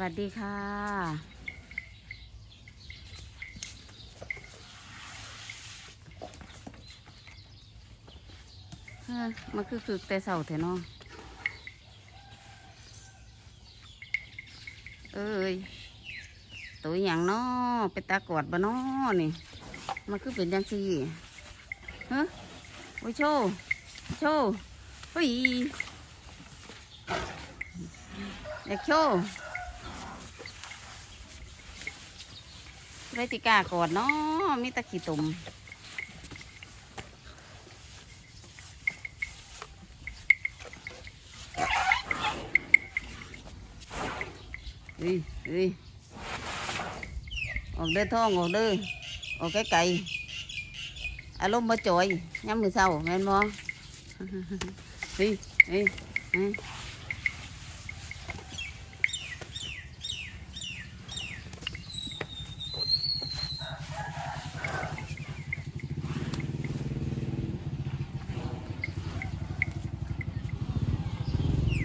วัสดีค่ะเฮ้อมันคือคือแต่เสาเถอะเนาะเอ้ยตัวอย่างเนาะไปตากอดบ่เนาะนี่ มันคือเป็นจังซี่เฮ้อโอ้ยโชว์โชว์เฮ้ยอยากโชว์ ไรติกากอดเนาะมีตะขี้ตุ่มเฮ้ยเฮ้ยออกเด้อท้องออกเด้อออกไกลไกลๆอารมณ์มาจ่อยย้ำมือเศร้าแม่นบ่เฮ้ยเฮ้ยเฮ้ย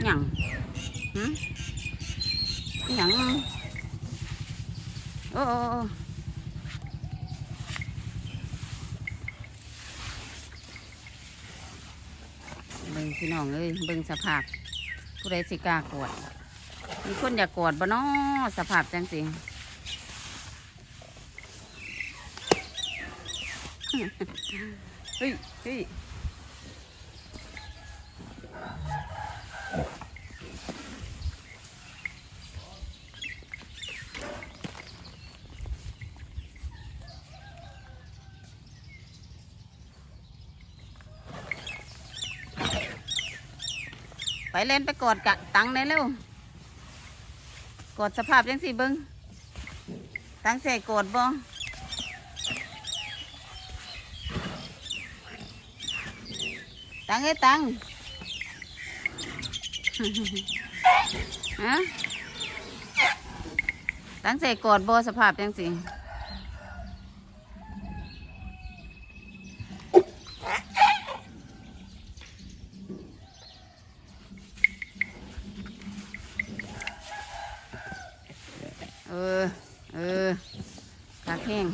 หยัง หืมหยังโอ้โอ้โอ้เบิ่งพี่น้องเอ้ยเบิ่งสภาพ ผู้ใดสิกล้ากวด มีคนอยากกวดบ่น้อสภาพจังสิ เฮ้ยเฮ้ย เล่นไปกอดกะตังในเร็วกดสภาพยังสิเบิงตังใส่กดบ่ตังเอ้ตังฮะตังใส่กดบ่สภาพยังสิเออ เออขาแข้ง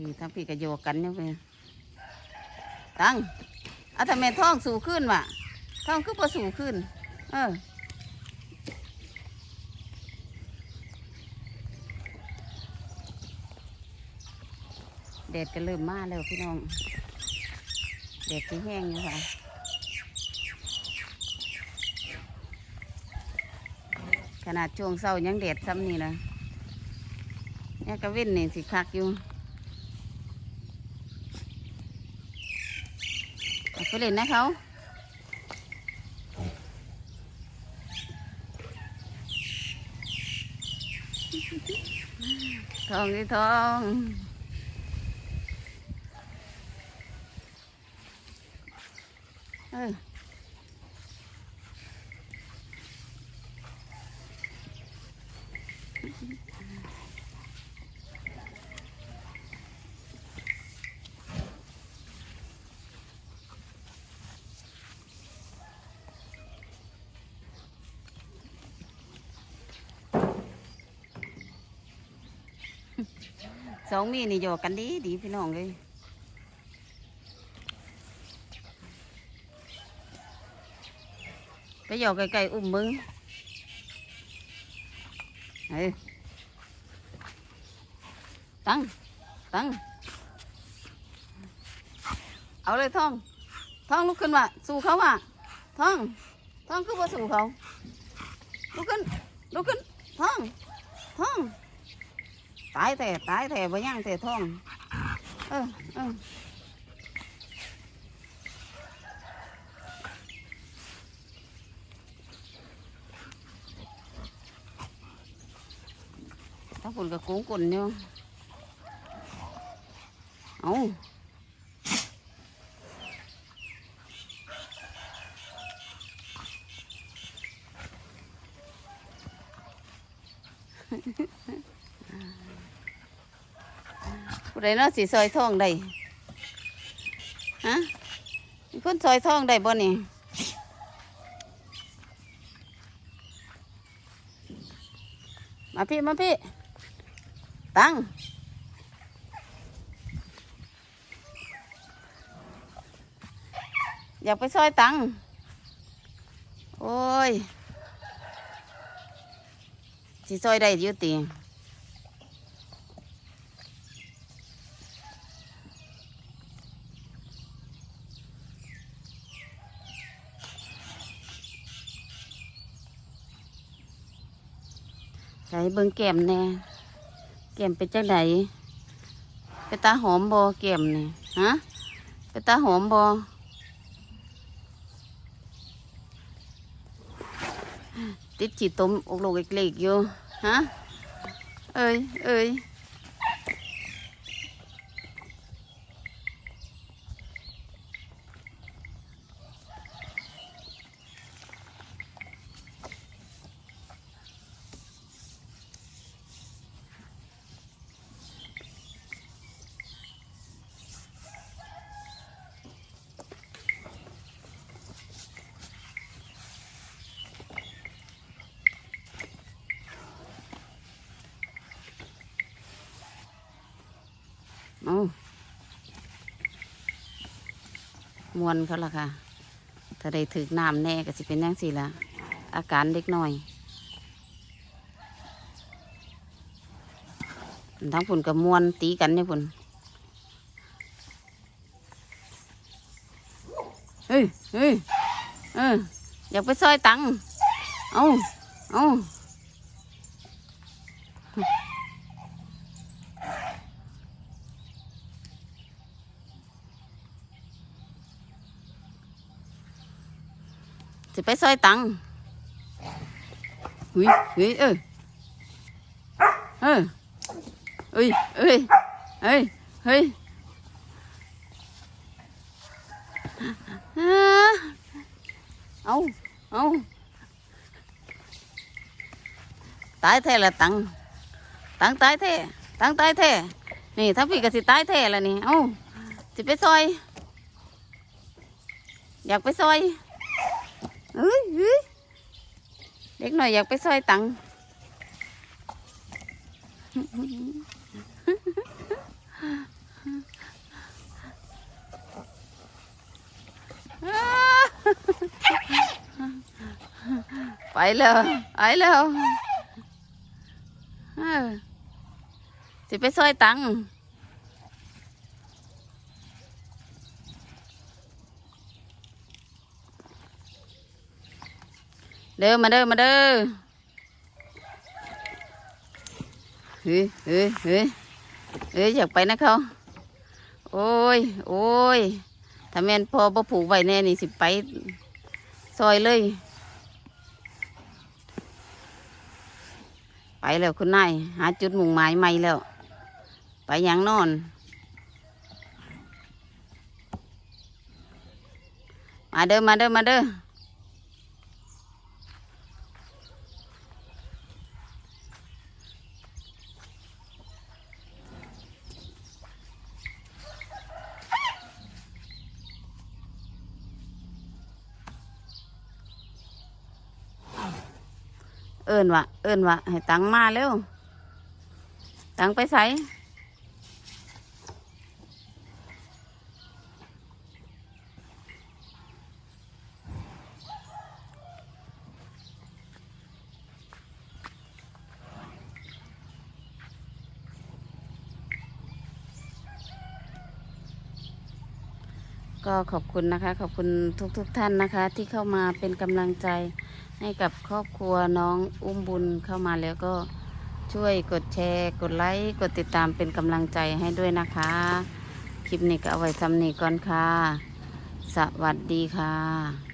พี่ทั้งพี่กระโยกันเนี่ยเพื่อนตั้งอาทำไมท้องสูงขึ้นวะท้องคือพอสูงขึ้น เออแดดก็เริ่มมาแล้วพี่น้องแดดที่แห้งอยู่ค่ะขนาดช่วงเศร้ายังแดดซ้ำนี่นะเนี่ยกระเว้นนี่สิคักอยู่เอา ไปเล่นนะเขาทองที่ทองเออ สองมีนี่โยอกกันดีดีพี่น้องเลยไปหยอกไก่ๆอุ้มมึงเฮ้ยตั้งตั้งเอาเลยท่อง ท่องลุกขึ้นมาสู่เขาอะท่อง ท่องคือว่าสู่เขาลุกขึ้นลุกขึ้นท่องท่อง ตายแต่ตายแต่บ่ย่างแต่ท่อง เออเออถ้าฝนก็กุ้งกุ่นอยู่เอา ผู้ใดเนาะสิซอยทองได้ฮะมีคนซอยทองได้บ่นี่มาพี่มาพี่ตังอยากไปซอยตังโอ้ยสิซอยได้อยู่ติ ใส่เบิ้งแก้มแน่แก้มเป็นจังไดไปตาหอมบอแก้มนี่ฮะไปตาหอมบอติดจีตมอกโลกเล็กๆอยู่ฮะเอ้ยเอ้ยเอา มวนเขาละค่ะ ถ้าได้ถึกน้ำแน่ก็สิเป็นยังสิละอาการเล็กน้อยทั้งผุนกับมวนตีกันเนี่ยผุนเฮ้ยเฮ้ยเอออยากไปซอยตังค์เอาเอา สิไปซอยตังค์เฮ้ยเฮ้ยเออเออเอ้ยเอ้ยเอ้ยเฮ้ยอ่าเอาเอาตายแท้ละตังค์ตังค์ตายแท้ตังค์ตายแท้นี่ถ้าพี่ก็สิตายแท้ละนี่เอาสิไปซอย อยากไปซอย เฮ้ยเฮ้ยเด็กหน่อยอยากไปซอยตังค์ไปแล้วไปแล้วเออสิไปซอยตังค์ เด้อมาเด้อมาเด้อเฮ้ยเฮ้ยเฮ้ยเฮ้ยอยากไปนะเขาโอ้ยโอ้ยถ้าแม่นพอบ่ผูกไว้แน่นี่สิไปซอยเลย ไปแล้วคุณนายหาจุดมุ่งหมายใหม่แล้ว ไปยังนอนมาเด้อมาเด้อมาเด้อ เอิ้นวะเอิ้นวะให้ตังมาเร็ว ตังไปใส่ ก็ขอบคุณนะคะ ขอบคุณทุกทุกๆท่านนะคะ ที่เข้ามาเป็นกำลังใจให้กับครอบครัวน้องอุ้มบุญเข้ามาแล้วก็ช่วยกดแชร์ กดไลค์กดติดตามเป็นกำลังใจให้ด้วยนะคะ คลิปนี้ก็เอาไว้ทำนี้ก่อนค่ะ สวัสดีค่ะ